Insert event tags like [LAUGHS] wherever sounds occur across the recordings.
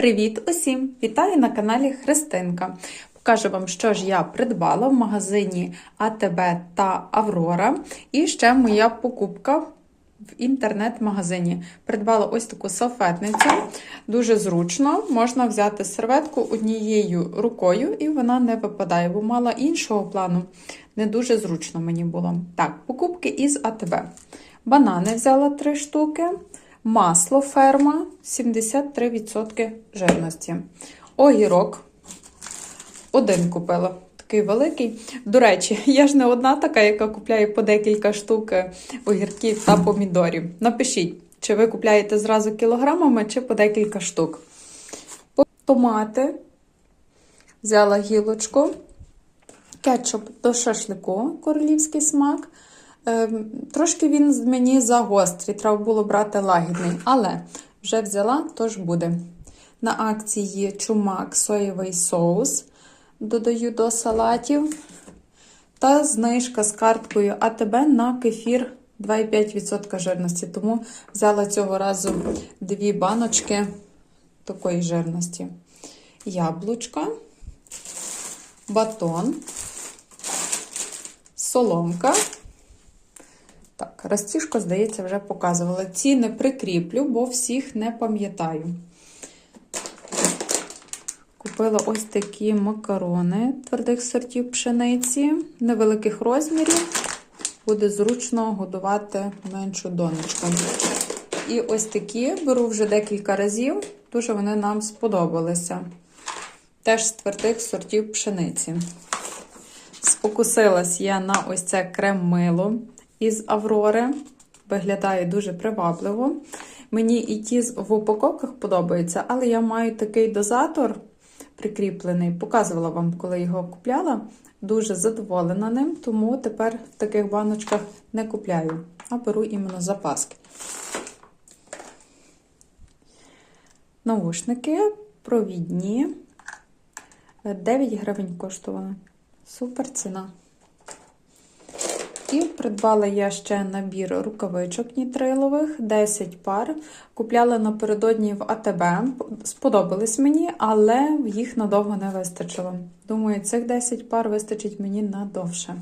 Привіт усім! Вітаю на каналі Христинка. Покажу вам, що ж я придбала в магазині АТБ та Аврора. І ще моя покупка в інтернет-магазині. Придбала ось таку салфетницю. Дуже зручно. Можна взяти серветку однією рукою, і вона не випадає, бо мала іншого плану. Не дуже зручно мені було. Так, покупки із АТБ. Банани взяла 3 штуки. Масло ферма 73% жирності. Огірок. Один купила. Такий великий. До речі, [LAUGHS] я ж не одна така, яка купляє по декілька штук огірків та помідорів. Напишіть, чи ви купляєте зразу кілограмами, чи по декілька штук. Томати. Взяла гілочку. Кетчуп до шашлику, королівський смак. Ем, Трошки він мені загострий, треба було брати лагідний, але вже взяла, тож буде. На акції чумак соєвий соус. Додаю до салатів. Та знижка з карткою АТБ на кефір 2,5% жирності. Тому взяла цього разу дві баночки такої жирності. Яблучко, батон, соломка. Так, здається, вже показувала. Ці не прикріплю, бо всіх не пам'ятаю. Купила ось такі макарони твердих сортів пшениці, невеликих розмірів. Буде зручно годувати меншу донечку. І ось такі беру вже декілька разів, дуже вони нам сподобалися. Теж з твердих сортів пшениці. Спокусилась я на ось це крем-мило із Аврори. Виглядає дуже привабливо. Мені і ті в упаковках подобаються, але я маю такий дозатор прикріплений. Показувала вам, коли його купляла. Дуже задоволена ним, тому тепер в таких баночках не купляю, а беру іменно запаски. Наушники провідні. 9 гривень коштували. Супер ціна. І придбала я ще набір рукавичок нітрилових, 10 пар. Купляла напередодні в АТБ. Сподобались мені, але їх надовго не вистачило. Думаю, цих 10 пар вистачить мені надовше.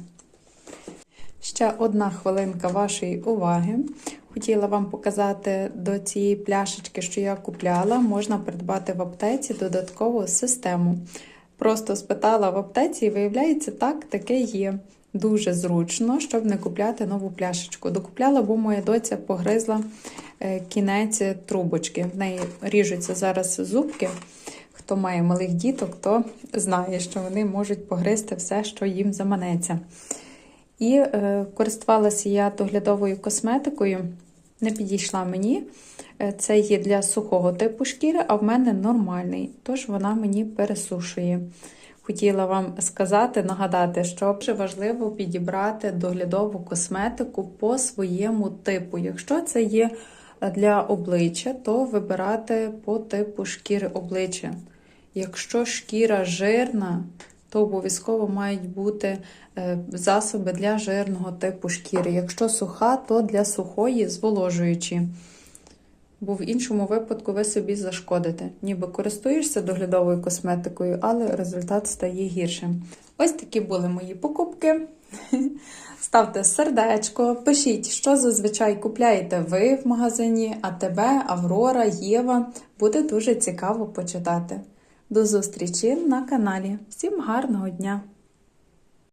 Ще одна хвилинка вашої уваги. Хотіла вам показати до цієї пляшечки, що я купляла, можна придбати в аптеці додаткову систему. Просто спитала в аптеці, і виявляється, так, таке є. Дуже зручно, щоб не купляти нову пляшечку. Докупляла, бо моя доця погризла кінець трубочки. В неї ріжуться зараз зубки. Хто має малих діток, то знає, що вони можуть погризти все, що їм заманеться. І е, користувалася я доглядовою косметикою, не підійшла мені. Це є для сухого типу шкіри, а в мене нормальний, тож вона мені пересушує. Хотіла вам сказати, нагадати, що дуже важливо підібрати доглядову косметику по своєму типу. Якщо це є для обличчя, то вибирати по типу шкіри обличчя. Якщо шкіра жирна, то обов'язково мають бути засоби для жирного типу шкіри. Якщо суха, то для сухої зволожуючі. Бо в іншому випадку ви собі зашкодите. Ніби користуєшся доглядовою косметикою, але результат стає гіршим. Ось такі були мої покупки. [LAUGHS] Ставте сердечко, пишіть, що зазвичай купляєте ви в магазині АТБ, Аврора, Єва. Буде дуже цікаво почитати. До зустрічі на каналі. Всім гарного дня!